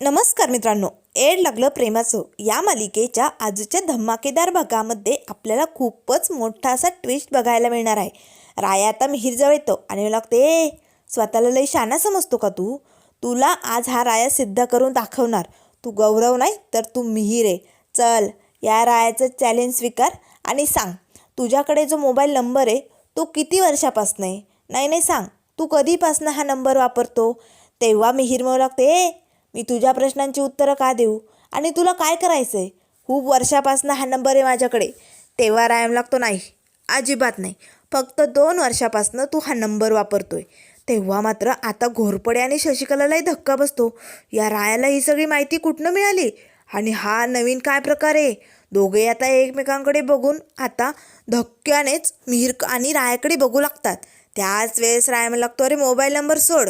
नमस्कार मित्रांनो एड लागलं प्रेमाचं. या मालिकेच्या आजच्या धमाकेदार भागामध्ये आपल्याला खूपच मोठा असा ट्विस्ट बघायला मिळणार आहे. राया आता मिहीरजवळ येतो आणि मला लागते स्वतःला लई शाना समजतो का तू? तुला आज हा राया सिद्ध करून दाखवणार. तू गौरव नाही तर तू मिहीर आहे. चल या रायाचं चॅलेंज स्वीकार आणि सांग तुझ्याकडे जो मोबाईल नंबर आहे तो किती वर्षापासून आहे? नाही नाही सांग. तू कधीपासून हा नंबर वापरतो? तेव्हा मिहीर म्हणू लागते मी तुझ्या प्रश्नांची उत्तरं का देऊ? आणि तुला काय करायचं आहे खूप वर्षापासून हा नंबर आहे माझ्याकडे. तेव्हा रायम लागतो नाही. अजिबात नाही. फक्त दोन वर्षापासून तू हा नंबर वापरतोय. तेव्हा मात्र आता घोरपडे आणि शशिकलालाही धक्का बसतो. या रायाला ही सगळी माहिती कुठनं मिळाली? आणि हा नवीन काय प्रकार आहे? दोघे आता एकमेकांकडे बघून आता धक्क्यानेच मिहीर आणि रायाकडे बघू लागतात. त्याच वेळेस रायम लागतो अरे मोबाईल नंबर सोड.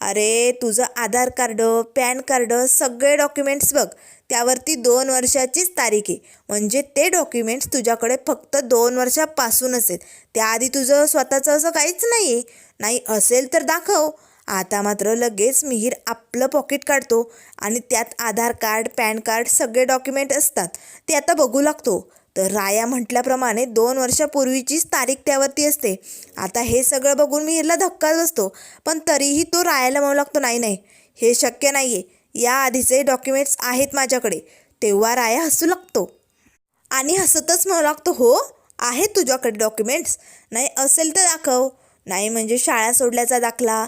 अरे तुझं आधार कार्ड पॅन कार्ड सगळे डॉक्युमेंट्स बघ. त्यावरती दोन वर्षाचीच तारीख आहे. म्हणजे ते डॉक्युमेंट्स तुझ्याकडे फक्त दोन वर्षापासूनच आहेत. त्याआधी तुझं स्वतःचं असं काहीच नाही आहे नाही असेल तर दाखव. आता मात्र लगेच मिहीर आपलं पॉकेट काढतो आणि त्यात आधार कार्ड पॅन कार्ड सगळे डॉक्युमेंट असतात. ते आता बघू लागतो. तर राया म्हटल्याप्रमाणे दोन वर्षापूर्वीचीच तारीख त्यावरती असते. आता हे सगळं बघून मीला धक्काच बसतो. पण तरीही तो रायाला म्हणू लागतो नाही नाही हे शक्य नाही आहे या आधीचे डॉक्युमेंट्स आहेत माझ्याकडे. तेव्हा राया हसू लागतो. आणि हसतच म्हणू लागतो हो आहेत तुझ्याकडे डॉक्युमेंट्स? नाही असेल तर दाखव. नाही म्हणजे शाळा सोडल्याचा दाखला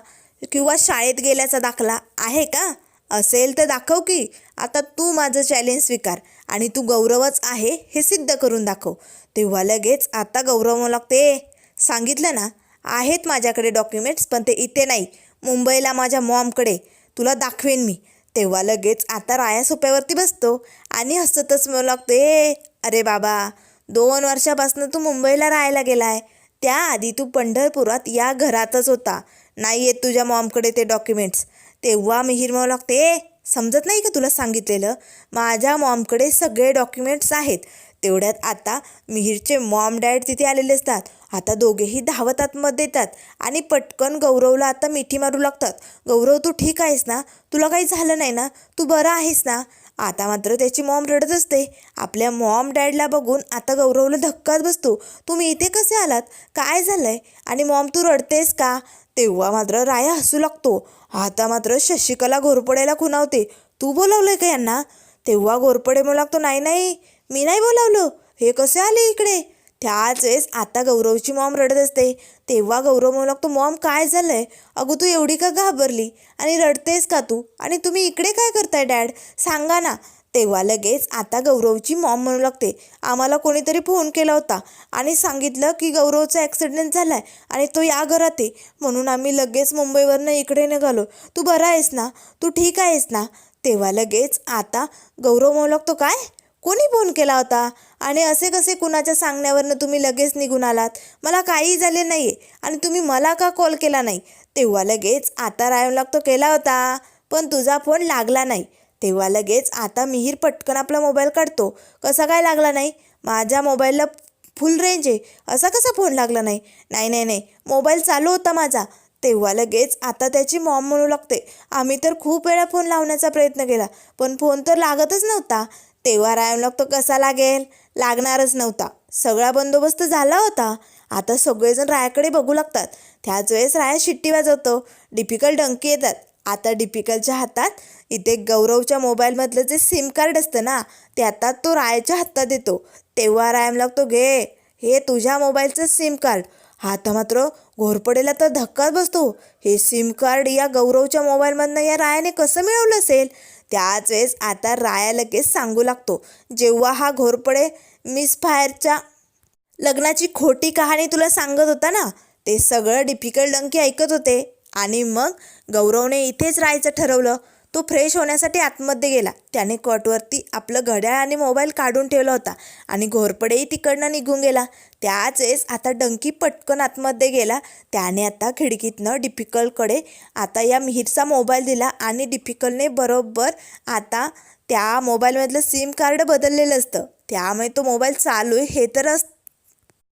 किंवा शाळेत गेल्याचा दाखला आहे का? असेल तर दाखव की. आता तू माझं चॅलेंज स्वीकार. आणि तू गौरवच आहे हे सिद्ध करून दाखव. तेव्हा लगेच आता गौरव म्हणू लागते सांगितलं ना आहेत माझ्याकडे डॉक्युमेंट्स पण ते इथे नाही मुंबईला माझ्या मॉमकडे तुला दाखवेन मी. तेव्हा लगेच आता राया सोप्यावरती बसतो आणि हसतच म्हणू लागतो ए अरे बाबा दोन वर्षापासून तू मुंबईला राहायला गेलाय. त्याआधी तू पंढरपुरात या घरातच होता नाही येत तुझ्या मॉमकडे ते डॉक्युमेंट्स तेव्हा मिहीर म्हणू लागते समजत नाही का तुला सांगितलेलं? माझ्या मॉमकडे सगळे डॉक्युमेंट्स आहेत. तेवढ्यात आता मिहीरचे मॉम डॅड तिथे आलेले असतात. आता दोघेही धावत आतमध्ये देतात आणि पटकन गौरवला आता मिठी मारू लागतात. गौरव तू ठीक आहेस ना? तुला काही झालं नाही ना? तू बरा आहेस ना? आता मात्र त्याची मॉम रडत असते. आपल्या मॉम डॅडला बघून आता गौरवला धक्काच बसतो. तुम्ही इथे कसे आलात? काय झालं आहे आणि मॉम तू रडतेस का? तेव्हा मात्र राया हसू लागतो. आता मात्र शशिकला घोरपड्याला खुणावते. तू बोलावलंय का यांना? तेव्हा घोरपडे म्हणू लागतो नाही नाही मी नाही बोलावलं. हे कसे आले इकडे? त्याच वेळेस आता गौरवची मॉम रडत असते. तेव्हा गौरव म्हणू लागतो मॉम काय झालंय? अगं तू एवढी का घाबरली? आणि रडतेस का तू? आणि तुम्ही इकडे काय करताय डॅड? सांगा ना. तेव्हा लगेच आता गौरवची मॉम म्हणू लागते. आम्हाला कोणीतरी फोन केला होता आणि सांगितलं की गौरवचा ॲक्सिडेंट झाला आहे आणि तो या घरात आहे. म्हणून आम्ही लगेच मुंबईवरनं इकडे निघालो. तू बरा आहेस ना? तू ठीक आहेस ना? तेव्हा लगेच आता गौरव म्हणू लागतो काय? कोणी फोन केला होता? आणि असे कसे कुणाच्या सांगण्यावरनं तुम्ही लगेच निघून आलात? मला काही झाले नाही आहे आणि तुम्ही मला का कॉल केला नाही? तेव्हा लगेच आता रायम लागतो केला होता पण तुझा फोन लागला नाही. तेव्हा लगेच आता मिहीर पटकन आपला मोबाईल काढतो. कसा काय लागला नाही? माझ्या मोबाईलला फुल रेंज आहे. असा कसा फोन लागला नाही? नाही नाही नाही. मोबाईल चालू होता माझा. तेव्हा लगेच आता त्याची मॉम म्हणू लागते. आम्ही तर खूप वेळा फोन लावण्याचा प्रयत्न केला. पण फोन तर लागतच नव्हता. तेव्हा रायम लागतो कसा लागेल? लागणारच नव्हता. सगळा बंदोबस्त झाला होता. आता सगळेजण रायाकडे बघू लागतात. त्याच वेळेस राया शिट्टी वाजवतो. डिपिकल डंकी येतात. आता डिपिकलच्या हातात इथे गौरवच्या मोबाईलमधलं जे सिम कार्ड असतं ना ते आता तो रायाच्या हातात देतो. तेव्हा राय लागतो घे हे तुझ्या मोबाईलचं सिम कार्ड. आता मात्र घोरपडेला तर धक्काच बसतो. हे सिम कार्ड या गौरवच्या मोबाईलमधनं या रायाने कसं मिळवलं असेल? त्याच वेळेस आता राया लगेच सांगू लागतो. जेव्हा हा घोरपडे मिस फायरच्या लग्नाची खोटी कहाणी तुला सांगत होता ना ते सगळं डिफिकल्ट डंकी ऐकत होते. आणि मग गौरवने इथेच राहायचं ठरवलं. तो फ्रेश होण्यासाठी आतमध्ये गेला. त्याने कॉटवरती आपलं घड्याळ आणि मोबाईल काढून ठेवला होता आणि घोरपडेही तिकडनं निघून गेला. त्याच वेळेस आता डंकी पटकन आतमध्ये गेला. त्याने आता खिडकीतनं डिफिकल्टकडे आता या मिहीरचा मोबाईल दिला आणि डिफिकलने बरोबर आता त्या मोबाईलमधलं सिम कार्ड बदललेलं असतं. त्यामुळे तो मोबाईल चालू आहे. हे तर अस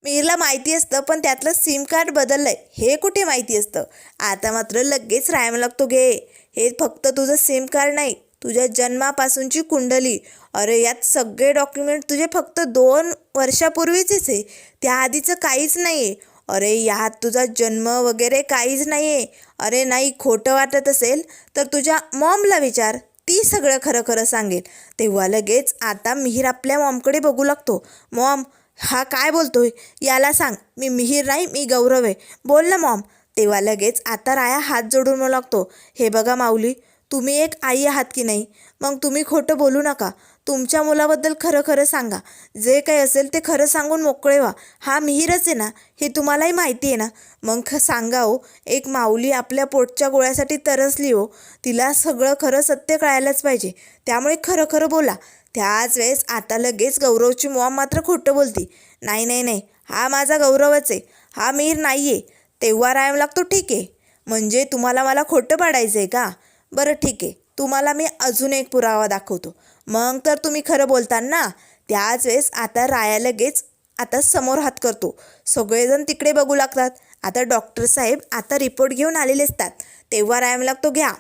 मीरला माहिती असतं पण त्यातलं सिम कार्ड बदललं आहे हे कुठे माहिती असतं? आता मात्र लगेच राहायला लागतो घे हे फक्त तुझं सिम कार्ड नाही तुझ्या जन्मापासूनची कुंडली. अरे यात सगळे डॉक्युमेंट तुझे फक्त दोन वर्षापूर्वीचेच आहे. त्याआधीचं काहीच नाही आहे अरे यात तुझा जन्म वगैरे काहीच नाही आहे अरे नाही खोटं वाटत असेल तर तुझ्या मॉमला विचार. ती सगळं खरं खरं सांगेल. तेव्हा लगेच आता मिहीर आपल्या मॉमकडे बघू लागतो. मॉम हा काय बोलतोय? याला सांग. मी मिहीर नाही मी गौरव आहे. बोल ना मॉम. तेव्हा लगेच आता राया हात जोडून मला लागतो हे बघा माऊली तुम्ही एक आई आहात की नाही? मग तुम्ही खोटं बोलू नका. तुमच्या मुलाबद्दल खरं खरं सांगा. जे काही असेल ते खरं सांगून मोकळे व्हा. हा मिहीरच आहे ना? हे तुम्हालाही माहिती आहे ना? मग ख सांगा हो एक माऊली आपल्या पोटच्या गोळ्यासाठी तरसली हो. तिला सगळं खरं सत्य कळायलाच पाहिजे. त्यामुळे खरं खरं बोला. त्याच वेळेस आता लगेच गौरवची मॉम मात्र खोटं बोलती. नाही नाही नाही. हा माझा गौरवच आहे. हा मिहीर नाही आहे तेव्हा रायम लागतो ठीक आहे. म्हणजे तुम्हाला मला खोटं पाडायचं आहे का? बरं ठीक आहे. तुम्हाला मी अजून एक पुरावा दाखवतो. मग तर तुम्ही खरं बोलताना ना. त्याच वेळेस आता राया लगेच आता समोर हात करतो. सगळेजण तिकडे बघू लागतात. आता डॉक्टर साहेब आता रिपोर्ट घेऊन आलेले असतात. तेव्हा राया लागतो घ्या.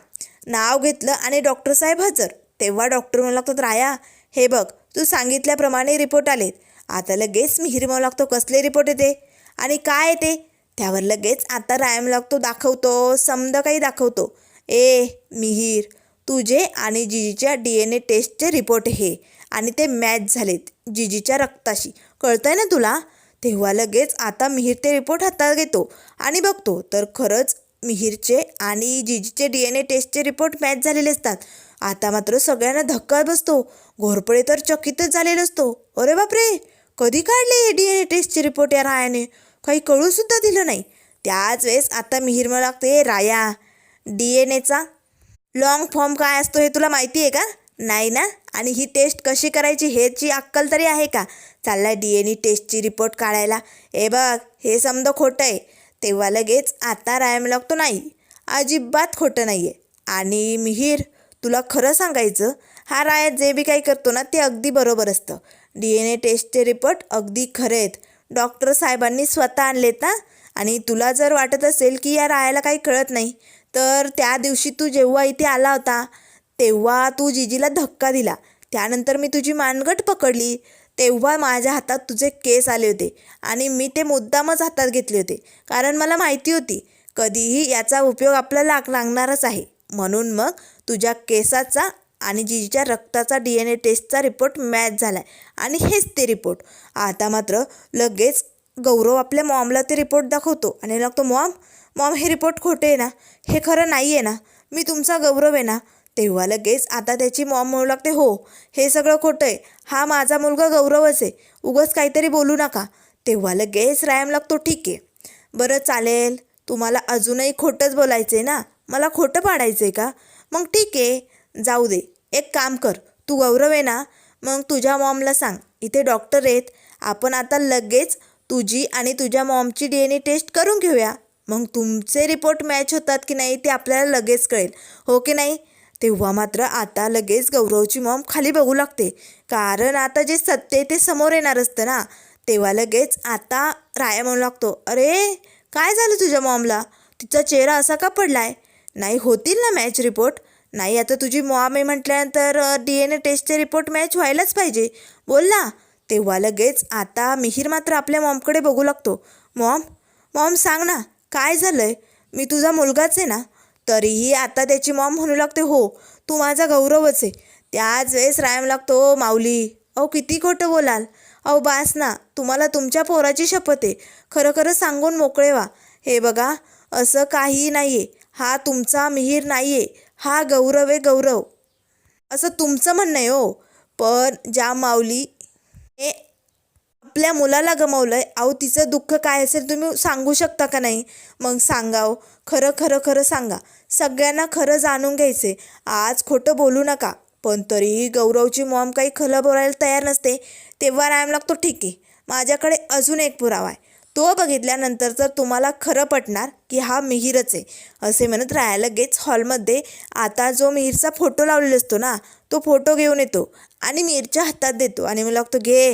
नाव घेतलं आणि डॉक्टर साहेब हजर. तेव्हा डॉक्टर म्हणू लागतो राया हे बघ तू सांगितल्याप्रमाणे रिपोर्ट आलेत. आता लगेच मी म्हणू लागतो कसले रिपोर्ट येते? आणि काय येते? त्यावर लगेच आता रायम लागतो दाखवतो समद काही दाखवतो. ए मिहीर तुझे आणि जिजीच्या डी एन ए टेस्टचे रिपोर्ट हे. आणि ते मॅच झालेत जिजीच्या रक्ताशी. कळतंय ना तुला? तेव्हा लगेच आता मिहीर ते रिपोर्ट हातात घेतो आणि बघतो. तर खरंच मिहीरचे आणि जिजीचे डी एन ए टेस्टचे रिपोर्ट मॅच झालेले असतात. आता मात्र सगळ्यांना धक्का बसतो. घोरपडे तर चकितच झालेला असतो. अरे बापरे! कधी काढले डी एन ए टेस्टचे रिपोर्ट या रायाने? काही कळूसुद्धा दिलं नाही. त्याच वेळेस आता मिहीर मला लागते राया डी एन एचा लॉंग फॉर्म काय असतो हे तुला माहिती आहे का? नाही ना. आणि ही टेस्ट कशी करायची ह्याची अक्कल तरी आहे का? चाललाय डी एन ए टेस्टची रिपोर्ट काढायला. ए बघ हे समजा खोटं आहे. तेव्हा लगेच आता रायम लागतो नाही अजिबात खोटं नाही आहे आणि मिहीर तुला खरं सांगायचं हा राया जे बी काही करतो ना ते अगदी बरोबर असतं. डी एन ए टेस्टचे रिपोर्ट अगदी खरे आहेत. डॉक्टर साहेबांनी स्वतः आणलेत ना? आणि तुला जर वाटत असेल की या रायाला काही कळत नाही तर त्या दिवशी तू जेव्हा इथे आला होता तेव्हा तू जिजीला धक्का दिला. त्यानंतर मी तुझी मानगट पकडली. तेव्हा माझ्या हातात तुझे केस आले होते आणि मी ते मुद्दामच हातात घेतले होते. कारण मला माहिती होती कधीही याचा उपयोग आपल्याला लागणारच आहे. म्हणून मग तुझ्या केसाचा आणि जिजीच्या रक्ताचा डी एन ए टेस्टचा रिपोर्ट मॅच झाला आहे आणि हेच ते रिपोर्ट आता मात्र लगेच गौरव आपल्या मॉमला ते रिपोर्ट दाखवतो. आणि लागतो मॉम मॉम हे रिपोर्ट खोटे आहे ना? हे खरं नाही आहे ना? मी तुमचा गौरव आहे ना? तेव्हा लगेच आता त्याची मॉम म्हणू लागते हो हे सगळं खोटं आहे. हा माझा मुलगा गौरवच आहे. उगंच काहीतरी बोलू नका. तेव्हा लगेच रायम लागतो ठीक आहे. बरं चालेल. तुम्हाला अजूनही खोटंच बोलायचं आहे ना? मला खोटं पाडायचं आहे का? मग ठीक आहे. जाऊ दे एक काम कर तू गौरव आहे ना मग तुझ्या मॉमला सांग इथे डॉक्टर आहेत आपण आता लगेच तुझी आणि तुझ्या मॉमची डी एन ए टेस्ट करून घेऊया. मग तुमचे रिपोर्ट मॅच होतात की नाही ते आपल्याला लगेच कळेल हो की नाही? तेव्हा मात्र आता लगेच गौरवची मॉम खाली बघू लागते कारण आता जे सत्य आहे ते समोर येणार असतं ना तेव्हा लगेच आता राया म्हणू लागतो अरे काय झालं तुझ्या मॉमला? तिचा चेहरा असा का पडलाय? नाही होतील ना मॅच रिपोर्ट नाही आता तुझी मॉम आहे म्हटल्यानंतर डी एन ए टेस्टचे रिपोर्ट मॅच व्हायलाच पाहिजे. बोल ना. तेव्हा लगेच आता मिहीर मात्र आपल्या मॉमकडे बघू लागतो. मॉम मॉम सांग ना काय झालं आहे मी तुझा मुलगाच आहे ना? तरीही आता त्याची मॉम म्हणू लागते हो तू माझा गौरवच आहे. त्याच वेळेस रायम लागतो माऊली अहो किती खोटं बोलाल. अहो बास ना तुम्हाला तुमच्या पोराची शपथ आहे. खरं खरं सांगून मोकळे व्हा. हे बघा असं काहीही नाही आहे हा तुमचा मिहीर नाही आहे हा गौरव आहे गौरव. असं तुमचं म्हणणं आहे हो. पण ज्या माऊली हे आपल्या मुलाला गमावलं आहे अहो तिचं दुःख काय असेल तुम्ही सांगू शकता का नाही? मग सांगाव. खरं खरं खरं सांगा. सगळ्यांना खरं जाणून घ्यायचे आज खोटं बोलू नका. पण तरीही गौरवची मॉम काही खलं बोलायला तयार नसते. तेव्हा राम लागतो ठीक आहे. माझ्याकडे अजून एक पुरावा आहे. तो बघितल्यानंतर तर तुम्हाला खरं पटणार की हा मिहीरच आहे असे म्हणत राया लगेच हॉलमध्ये आता जो मिहीरचा फोटो लावलेला असतो ना तो फोटो घेऊन येतो आणि मिहीरच्या हातात देतो आणि मला लागतो घे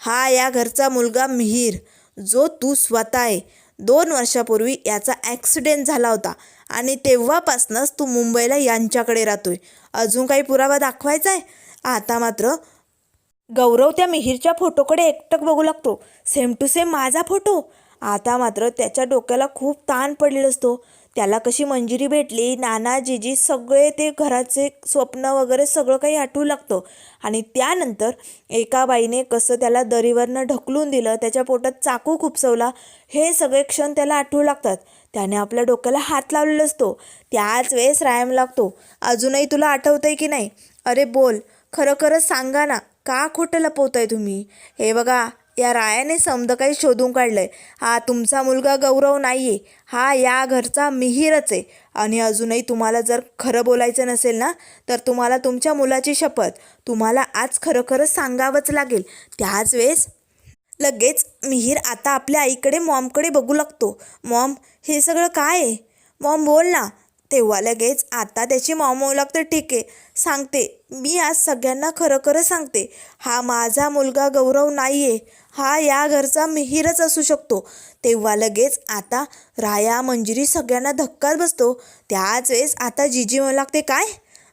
हा या घरचा मुलगा मिहीर जो तू स्वतः आहे. दोन वर्षापूर्वी याचा ॲक्सिडेंट झाला होता आणि तेव्हापासनंच तू मुंबईला यांच्याकडे राहतोय. अजून काही पुरावा दाखवायचा आहे? आता मात्र गौरव त्या मिहीरच्या फोटोकडे एकटक बघू लागतो. सेम टू सेम माझा फोटो? आता मात्र त्याच्या डोक्याला खूप ताण पडलेला असतो. त्याला कशी मंजिरी भेटली नाना जीजी सगळे ते घराचे स्वप्न वगैरे सगळं काही आठवू लागतं. आणि त्यानंतर एका बाईने कसं त्याला दरीवरनं ढकलून दिलं त्याच्या पोटात चाकू खुपसवला हे सगळे क्षण त्याला आठवू लागतात. त्याने आपल्या डोक्याला हात लावलेला असतो. त्याच वेळेस रायम लागतो. अजूनही तुला आठवतंय की नाही? अरे बोल खरं खरं सांगा ना का खोटं लपवताय तुम्ही? हे बघा या रायाने समद काही शोधून काढलं आहे हा तुमचा मुलगा गौरव नाही आहे हा या घरचा मिहीरच आहे. आणि अजूनही तुम्हाला जर खरं बोलायचं नसेल ना तर तुम्हाला तुमच्या मुलाची शपथ. तुम्हाला आज खरं खरं सांगावंच लागेल. त्याच वेळेस लगेच मिहीर आता आपल्या आईकडे मॉमकडे बघू लागतो. मॉम हे सगळं काय आहे? मॉम बोल ना. तेव्हा लगेच आता त्याची मॉम होऊ लागतं ठीक आहे. सांगते. मी आज सगळ्यांना खरं खरं सांगते. हा माझा मुलगा गौरव नाही आहे हा या घरचा मिहीरच असू शकतो. तेव्हा लगेच आता राया मंजिरी सगळ्यांना धक्काच बसतो. त्याच वेळेस आता जिजी म्हणू लागते काय?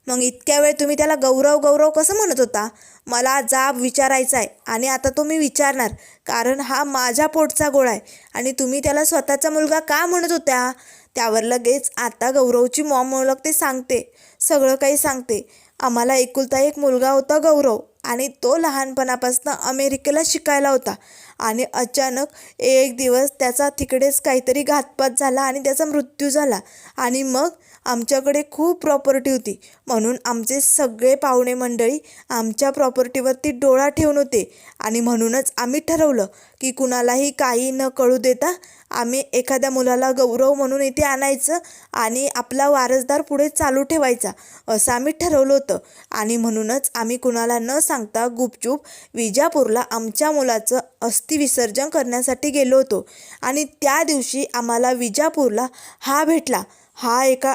मग इतक्या वेळ तुम्ही त्याला गौरव गौरव कसं म्हणत होता? मला जाब विचारायचा आहे आणि आता तो मी विचारणार. कारण हा माझ्या पोटचा गोळा आहे. आणि तुम्ही त्याला स्वतःचा मुलगा का म्हणत होत्या? त्यावर लगेच आता गौरवची मॉम म्हणू लागते सांगते. सगळं काही सांगते. आम्हाला एकुलता एक मुलगा होता गौरव आणि तो लहानपणापासून अमेरिकेला शिकायला होता. आणि अचानक एक दिवस त्याचा तिकडेच काहीतरी घातपात झाला आणि त्याचा मृत्यू झाला. आणि मग आमच्याकडे खूप प्रॉपर्टी होती. म्हणून आमचे सगळे पाहुणे मंडळी आमच्या प्रॉपर्टीवरती डोळा ठेवून होते. आणि म्हणूनच आम्ही ठरवलं की कुणालाही काही न कळू देता आम्ही एखाद्या मुलाला गौरव म्हणून इथे आणायचं आणि आपला वारसदार पुढे चालू ठेवायचा असं आम्ही ठरवलं होतं. आणि म्हणूनच आम्ही कुणाला न सांगता गुपचूप विजापूरला आमच्या मुलाचं अस्थिविसर्जन करण्यासाठी गेलो होतो. आणि त्या दिवशी आम्हाला विजापूरला हा भेटला. हा एका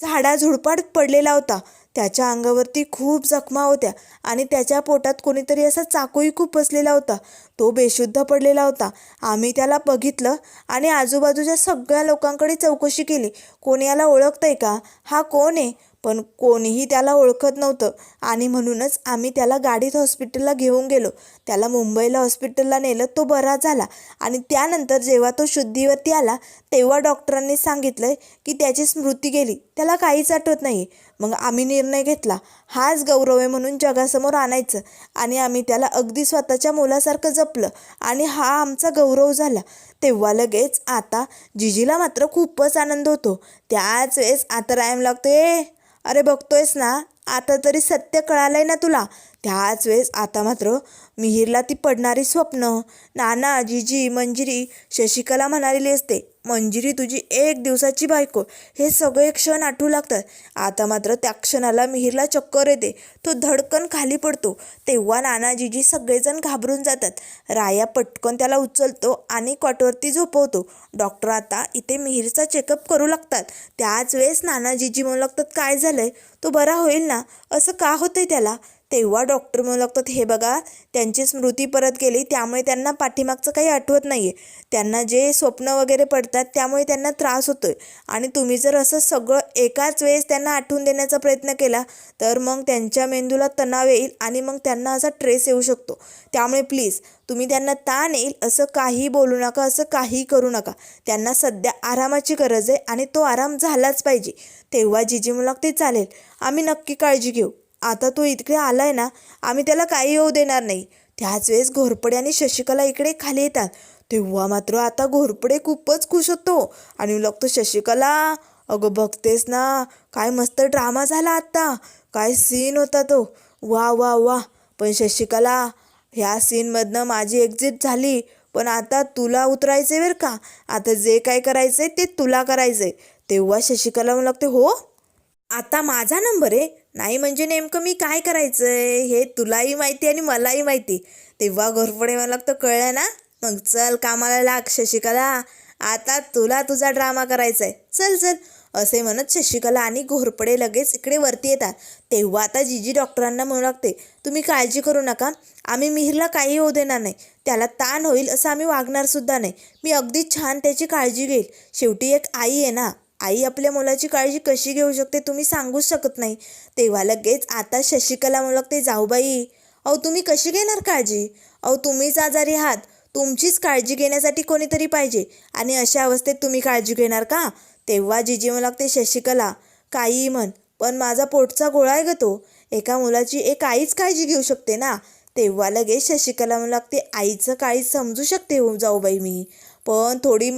झाडाझुडपाड पडलेला होता. त्याच्या अंगावरती खूप जखमा होत्या आणि त्याच्या पोटात कोणीतरी असा चाकूही खूप बसलेला होता. तो बेशुद्ध पडलेला होता. आम्ही त्याला बघितलं आणि आजूबाजूच्या सगळ्या लोकांकडे चौकशी केली. कोणी याला ओळखतंय का? हा कोण आहे? पण कोणीही त्याला ओळखत नव्हतं. आणि म्हणूनच आम्ही त्याला गाडीत हॉस्पिटलला घेऊन गेलो. त्याला मुंबईला हॉस्पिटलला नेलं तो बरा झाला. आणि त्यानंतर जेव्हा तो शुद्धीवरती आला तेव्हा डॉक्टरांनी सांगितलं की त्याची स्मृती गेली. त्याला काहीच आठवत नाही मग आम्ही निर्णय घेतला. हाच गौरव आहे म्हणून जगासमोर आणायचं. आणि आम्ही त्याला अगदी स्वतःच्या मुलासारखं जपलं. आणि हा आमचा गौरव झाला. तेव्हा लगेच आता जिजीला मात्र खूपच आनंद होतो. त्याच वेळेस आता रायम लागतो ए अरे बघतोयस ना आता तरी सत्य कळालंय ना तुला. त्याच वेळेस आता मात्र मिहीरला ती पडणारी स्वप्न. नाना जिजी मंजिरी शशिकला म्हणालेली असते मंजिरी तुझी एक दिवसाची बायको हे सगळे क्षण आठवू लागतात. आता मात्र त्या क्षणाला मिहिरला चक्कर येते. तो धडकन खाली पडतो. तेव्हा नानाजीजी सगळेजण घाबरून जातात. राया पटकन त्याला उचलतो आणि कॉटवरती झोपवतो. डॉक्टर आता इथे मिहिरचा चेकअप करू लागतात. त्याच वेळेस नानाजीजी म्हणू लागतात काय झालंय? तो बरा होईल ना? असं का होतंय त्याला? तेव्हा डॉक्टर म्हणू लागतात हे बघा त्यांची स्मृती परत गेली त्यामुळे त्यांना पाठीमागचं काही आठवत नाही आहे त्यांना जे स्वप्न वगैरे पडतात त्यामुळे त्यांना त्रास होतो आहे आणि तुम्ही जर असं सगळं एकाच वेळेस त्यांना आठवून देण्याचा प्रयत्न केला तर मग त्यांच्या मेंदूला तणाव येईल आणि मग त्यांना असा ट्रेस येऊ शकतो. त्यामुळे प्लीज तुम्ही त्यांना ताण येईल असं काही बोलू नका असं काही करू नका. त्यांना सध्या आरामाची गरज आहे आणि तो आराम झालाच पाहिजे. तेव्हा जिजी म्हणू लागते चालेल आम्ही नक्की काळजी घेऊ. आता तो इकडे आलाय ना आम्ही त्याला काही येऊ देणार नाही. त्याच वेळेस घोरपडे आणि शशिकला इकडे खाली येतात. तेव्हा मात्र आता घोरपडे खूपच खुश होतो. आणि लागतो शशिकला अगं बघतेस ना काय मस्त ड्रामा झाला आत्ता. काय सीन होता तो. वा वा वा. पण शशिकला ह्या सीनमधनं माझी एक्झिट झाली. पण आता तुला उतरायचे बरं का? आता जे काय करायचंय ते तुला करायचंय. तेव्हा शशिकला म्हणू लागते हो आता माझा नंबर आहे. नाही म्हणजे नेमकं मी काय करायचं आहे हे तुलाही माहिती आणि मलाही माहिती. तेव्हा घोरपडे मला लागतं कळलं ना. मग चल कामाला लाग शशिकला. आता तुला तुझा ड्रामा करायचा आहे चल चल. असे म्हणत शशिकला आणि घोरपडे लगेच इकडे वरती येतात. तेव्हा आता जीजी डॉक्टरांना म्हणू लागते तुम्ही काळजी करू नका. आम्ही मिहीरला काही होऊ देणार नाही. त्याला ताण होईल असं आम्ही वागणार सुद्धा नाही. मी अगदी छान त्याची काळजी घेईल. शेवटी एक आई आहे ना. आई आपल्या मुलाची काळजी कशी घेऊ शकते तुम्ही सांगूच शकत नाही. तेव्हा लगेच आता शशिकला म्हणू लागते जाऊबाई अहो तुम्ही कशी घेणार काळजी? अहो तुम्हीच आजारी आहात. तुमचीच काळजी घेण्यासाठी कोणीतरी पाहिजे. आणि अशा अवस्थेत तुम्ही काळजी घेणार का? तेव्हा जिजी म्हणू लागते शशिकला काही म्हण पण माझा पोटचा गोळा आहे ग तो. एका मुलाची एक आईच काळजी घेऊ शकते ना? तेव्हा लगेच शशिकला म्हणू लागते आईचं काळी समजू शकते हो जाऊबाई मी. पण थोडी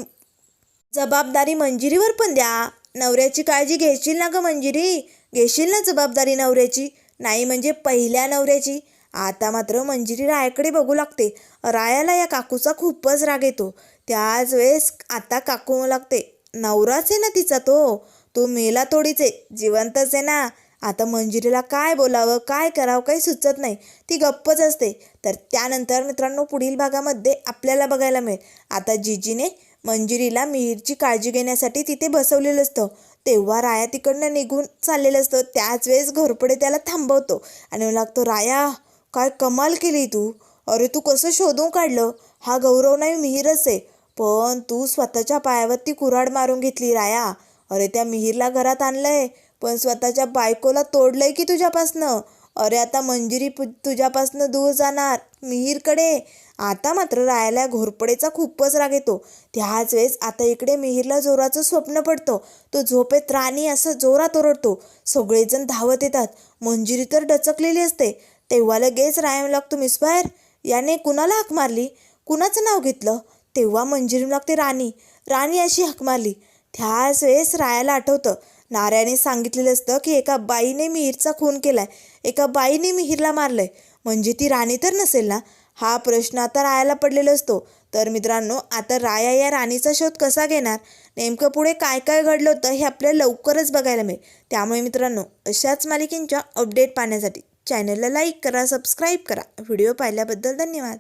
जबाबदारी मंजिरीवर पण द्या. नवऱ्याची काळजी घेशील ना ग मंजिरी? घेशील ना जबाबदारी नवऱ्याची? नाही म्हणजे पहिल्या नवऱ्याची. आता मात्र मंजिरी रायाकडे बघू लागते. रायाला या काकूचा खूपच राग येतो. त्याच वेळेस आता काकू लागते नवराच आहे ना तिचा तो? तो मेला थोडीच आहे जिवंतच आहे ना? आता मंजिरीला काय बोलावं काय करावं काही सुचत नाही. ती गप्पच असते. तर त्यानंतर मित्रांनो पुढील भागामध्ये आपल्याला बघायला मिळेल. आता जिजीने मंजिरीला मिहीरची काळजी घेण्यासाठी तिथे बसवलेलं असतं. तेव्हा राया तिकडनं निघून चाललेलं असतं. त्याच वेळेस घोरपडे त्याला थांबवतो. आणि लागतो राया काय कमाल केली तू. अरे तू कसं शोधून काढलं? हा गौरव नाही मिहीरच आहे. पण तू स्वतःच्या पायावरती कुऱ्हाड मारून घेतली राया. अरे त्या मिहीरला घरात आणलंय. पण स्वतःच्या बायकोला तोडलंय की तुझ्यापासनं? अरे आता मंजिरी पु तुझ्यापासनं दूर जाणार. मिहीरकडे. आता मात्र रायाला घोरपडेचा खूपच राग येतो. त्याच वेळेस आता इकडे मिहीरला जोराचं स्वप्न पडतं. तो झोपेत राणी असं जोरात ओरडतो. सगळेजण धावत येतात. मंजिरी तर डचकलेली असते. तेव्हा लगेच रायम लागतो मिसबाहेर याने कुणाला हाक मारली? कुणाचं नाव घेतलं? तेव्हा मंजिरी लागते राणी. राणी अशी हाक मारली. त्याच वेळेस रायाला आठवतं. नाऱ्याने सांगितलेलं असतं की एका बाईने मिहीरचा खून केलाय. एका बाईने मिहीरला मारलंय. म्हणजे ती राणी तर नसेल ना? हा प्रश्न आता रायाला पडलेला असतो. तर मित्रांनो आता राया या राणीचा शोध कसा घेणार? नेमकं पुढे काय काय घडलं होतं हे आपल्याला लवकरच बघायला मिळेल. त्यामुळे मित्रांनो अशाच मालिकेंच्या अपडेट पाहण्यासाठी चॅनलला लाईक करा सबस्क्राईब करा. व्हिडिओ पाहिल्याबद्दल धन्यवाद.